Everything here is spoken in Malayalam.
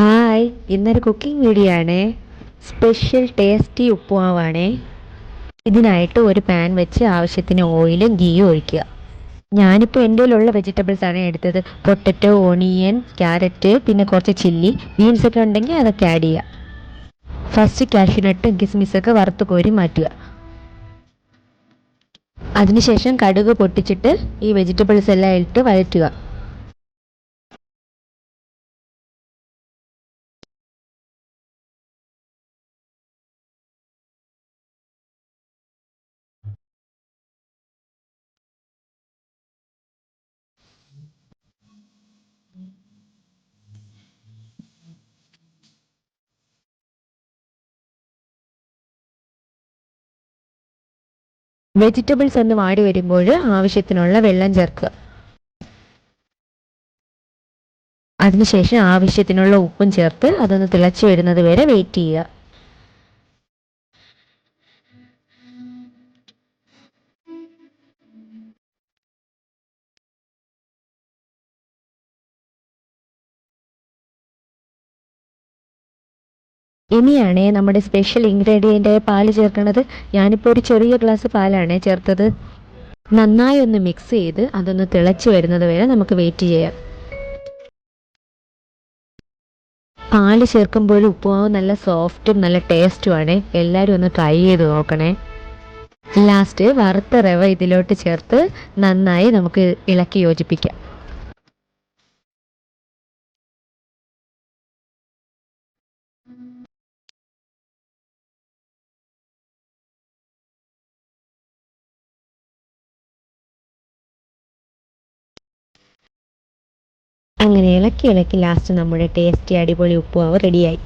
ഹായ് ഇന്നൊരു കുക്കിംഗ് വീഡിയോ ആണ്. സ്പെഷ്യൽ ടേസ്റ്റി ഉപ്പുമാവാണേ. ഇതിനായിട്ട് ഒരു പാൻ വെച്ച് ആവശ്യത്തിന് ഓയിലും ഗീയും ഒഴിക്കുക. ഞാനിപ്പോൾ എന്റെ കയ്യിലുള്ള വെജിറ്റബിൾസ് ആണ് എടുത്തത്. പൊട്ടറ്റോ ഓണിയൻ ക്യാരറ്റ് പിന്നെ കുറച്ച് ചില്ലി ബീൻസ് ഒക്കെ ഉണ്ടെങ്കിൽ അതൊക്കെ ആഡ് ചെയ്യുക. ഫസ്റ്റ് കാഷ്യൂനട്ടും കിസ്മിസൊക്കെ വറുത്ത് കോരി മാറ്റുക. അതിനുശേഷം കടുക് പൊട്ടിച്ചിട്ട് ഈ വെജിറ്റബിൾസ് എല്ലാം ഇട്ട് വഴറ്റുക. വെജിറ്റബിൾസ് ഒന്ന് വാടി വരുമ്പോൾ ആവശ്യത്തിനുള്ള വെള്ളം ചേർക്കുക. അതിനുശേഷം ആവശ്യത്തിനുള്ള ഉപ്പും ചേർത്ത് അതൊന്ന് തിളച്ചു വരുന്നത് വരെ വെയിറ്റ് ചെയ്യുക. ഇനിയാണ് നമ്മുടെ സ്പെഷ്യൽ ഇൻഗ്രീഡിയന്റ് പാൽ ചേർക്കുന്നത്. ഞാനിപ്പോൾ ഒരു ചെറിയ ഗ്ലാസ് പാലാണ് ചേർത്തത്. നന്നായി ഒന്ന് മിക്സ് ചെയ്ത് അതൊന്ന് തിളച്ച് വരുന്നത് വരെ നമുക്ക് വെയിറ്റ് ചെയ്യാം. പാൽ ചേർക്കുമ്പോൾ ഉപ്പുമാവ് നല്ല സോഫ്റ്റും നല്ല ടേസ്റ്റുമാണ് എല്ലാവരും ഒന്ന് ട്രൈ ചെയ്ത് നോക്കണേ. ലാസ്റ്റ് വറുത്ത റവ ഇതിലോട്ട് ചേർത്ത് നന്നായി നമുക്ക് ഇളക്കി യോജിപ്പിക്കാം. അങ്ങനെ ഇളക്കി ഇളക്കി ലാസ്റ്റ് നമ്മുടെ ടേസ്റ്റി അടിപൊളി ഉപ്പുമാവ് റെഡിയായി